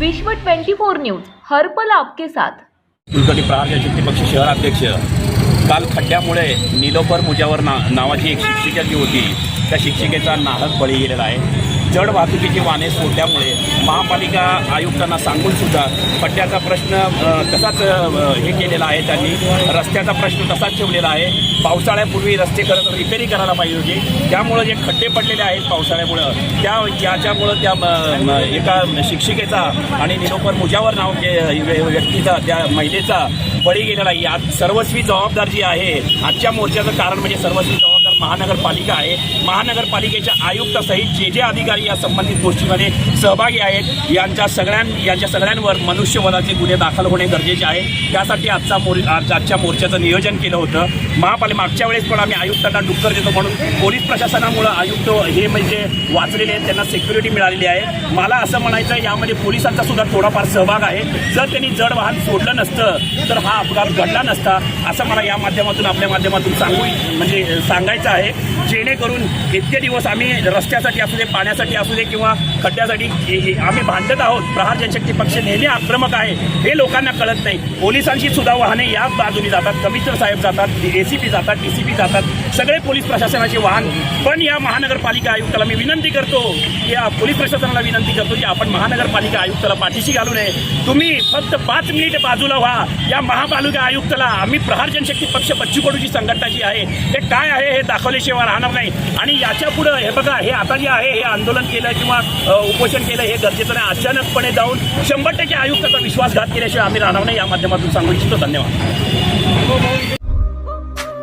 विश्व 24 न्यूज हरपल आपके साथ. कुलकर्णी प्रहार जनशक्ती पक्ष शहराध्यक्ष काल खड्ड्यामुळे निलोफर मुजावर ना नावाची एक शिक्षिका जी होती त्या शिक्षिकेचा नाहक बळी गेलेला आहे. जड वाहतुकीची वाहने सोडल्यामुळे महापालिका आयुक्तांना सांगून सुद्धा खड्ड्याचा प्रश्न तसाच हे केलेला आहे त्यांनी. रस्त्याचा प्रश्न तसाच ठेवलेला आहे. पावसाळ्यापूर्वी रस्ते खरं तर रिपेरी करायला पाहिजे होती. त्यामुळं जे खड्डे पडलेले आहेत पावसाळ्यामुळं त्या याच्यामुळं त्या एका शिक्षिकेचा आणि निरोपर मुजावर नाव व्यक्तीचा त्या महिलेचा बळी गेलेला आहे. यात सर्वस्वी जबाबदार जी आहे आजच्या मोर्चाचं कारण म्हणजे सर्वस्वी जबाबदार महानगरपालिका आहे. महानगरपालिकेच्या आयुक्तासहित जे जे अधिकारी या संबंधित गोष्टीमध्ये सहभागी आहेत यांच्या सगळ्यां यांच्या सगळ्यांवर मनुष्यवधाचे गुन्हे दाखल होणे गरजेचे आहे. त्यासाठी आजचा मोर आज आजच्या मोर्चाचं नियोजन केलं होतं. महापालिका मागच्या वेळेस पण आम्ही आयुक्तांना डुक्कर देतो म्हणून पोलीस प्रशासनामुळं आयुक्त हे म्हणजे वाचलेले आहेत त्यांना सिक्युरिटी मिळालेली आहे. मला असं म्हणायचं आहे यामध्ये पोलिसांचा सुद्धा थोडाफार सहभाग आहे. जर त्यांनी जड वाहन सोडलं नसतं तर हा अपघात घडला नसता असं मला या माध्यमातून आपल्या माध्यमातून सांगू म्हणजे सांगायचं आहे. जेणेकरून इतके दिवस आम्ही रस्त्यासाठी असू दे पाण्यासाठी असू दे किंवा खड्ड्यासाठी हे- हे आम्ही भांडत आहोत. प्रहार जनशक्ती पक्ष नेहमी आक्रमक आहे. हे लोकांना कळत नाही. पोलिसांची सुद्धा वाहने याच बाजूने जातात. कमिशनर साहेब जातात ए सी पी जातात डी सी पी जातात. सगळे पोलीस प्रशासनाचे वाहन. पण या महानगरपालिका आयुक्ताला मी विनंती करतो या पोलीस प्रशासनाला विनंती करतो की आपण महानगरपालिका आयुक्ताला पाठीशी घालू नये. तुम्ही फक्त पाच मिनिट बाजूला व्हा. या महापालिका आयुक्ताला आम्ही प्रहार जनशक्ती पक्ष बच्चू कडूची संघटना जी आहे. हे काय आहे हे दाखवल्याशिवाय राहणार नाही. आणि याच्या पुढं हे बघा हे आता जे आहे हे आंदोलन केलं किंवा उपोषण केलं हे गरजेचं नाही. अचानकपणे जाऊन शंभर टक्के आयुक्ताचा विश्वासघात केल्याशिवाय आम्ही राहणार नाही. या माध्यमातून सांगू इच्छितो. धन्यवाद.